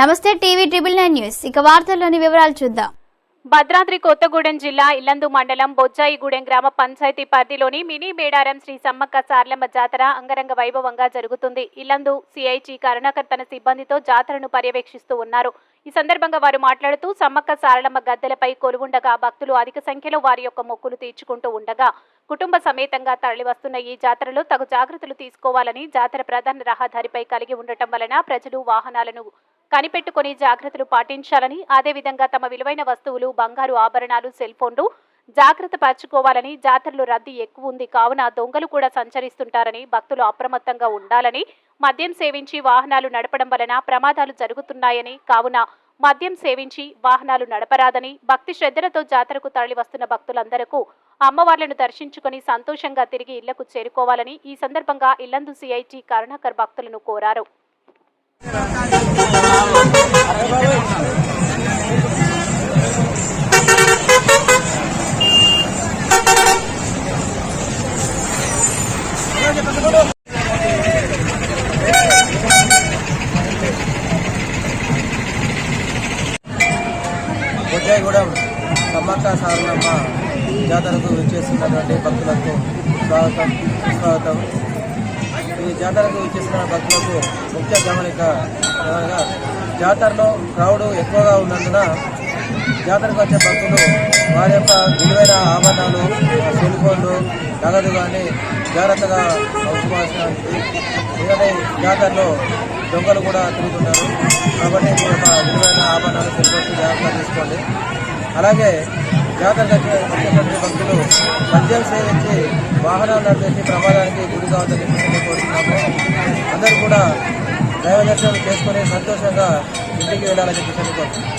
నమస్తే TV triple nine news. ఇక వార్తల్లోని వివరాలు చూద్దాం. భద్రాద్రి కొత్తగూడెం జిల్లా ఇల్లందు మండలం బొజ్జాయిగూడెం గ్రామ పంచాయతీ పరిధిలోని మినీ మేడారం శ్రీ సమ్మక్క సార్లమ్మ జాతర అంగరంగ వైభవంగా జరుగుతుంది. ఇల్లందు సిఐటి కరుణాకర్ తన సిబ్బందితో జాతరను పర్యవేక్షిస్తూ ఉన్నారు. ఈ సందర్భంగా వారు మాట్లాడుతూ సమ్మక్క సారలమ్మ గద్దెలపై కొలువుండగా భక్తులు అధిక సంఖ్యలో వారి యొక్క మొక్కులు తీర్చుకుంటూ ఉండగా కుటుంబ సమేతంగా తరలివస్తున్న ఈ జాతరలో తగు జాగ్రత్తలు తీసుకోవాలని జాతర ప్రధాన రహదారిపై కలిగి ఉండటం వలన ప్రజలు వాహనాలను కనిపెట్టుకుని జాగ్రత్తలు పాటించాలని అదేవిధంగా తమ విలువైన వస్తువులు బంగారు ఆభరణాలు సెల్ ఫోన్లు జాగ్రత్త పరచుకోవాలని జాతరలో రద్దీ ఎక్కువ ఉంది కావున దొంగలు కూడా సంచరిస్తుంటారని భక్తులు అప్రమత్తంగా ఉండాలని మద్యం సేవించి వాహనాలు నడపడం వలన ప్రమాదాలు జరుగుతున్నాయని కావున మద్యం సేవించి వాహనాలు నడపరాదని భక్తి శ్రద్ధలతో జాతరకు తరలి వస్తున్న భక్తులందరకు అమ్మవార్లను దర్శించుకుని సంతోషంగా తిరిగి ఇళ్ళకు చేరుకోవాలని ఈ సందర్భంగా ఇల్లందు సిఐటి కరుణాకర్ భక్తులను కోరారు. బుజ్జాయిగూడెం సమ్మక్క సారణమ్మ జాతరకు వచ్చేసినటువంటి భక్తులకు స్వాగతం స్వాగతం ఈ జాతరకు వచ్చేసిన భక్తులకు ముఖ్య గమనిక జాతరలో క్రౌడ్ ఎక్కువగా ఉన్నందున జాతరకు వచ్చే భక్తులు వారి యొక్క విలువైన ఆభరణాలు సెల్ ఫోన్లు నగదు కానీ జాగ్రత్తగా ఉంచుకోవాల్సిన ఎందుకంటే జాతరలో దొంగలు కూడా తిరుగుతున్నారు. కాబట్టి మీ యొక్క విలువైన ఆభరణాలు సెల్ ఫోన్స్ జాగ్రత్తగా తీసుకోండి. అలాగే జాతరకు వచ్చేటువంటి భక్తులు మద్యం సేవించి వాహనాలు నడిపేసి ప్రమాదానికి గురి కావద్దని చెప్పి కోరుతున్నాము. అందరూ కూడా దైవ దర్శనం చేసుకుని సంతోషంగా ఇంటికి వెళ్ళాలని చెప్పి కోరుతున్నాము.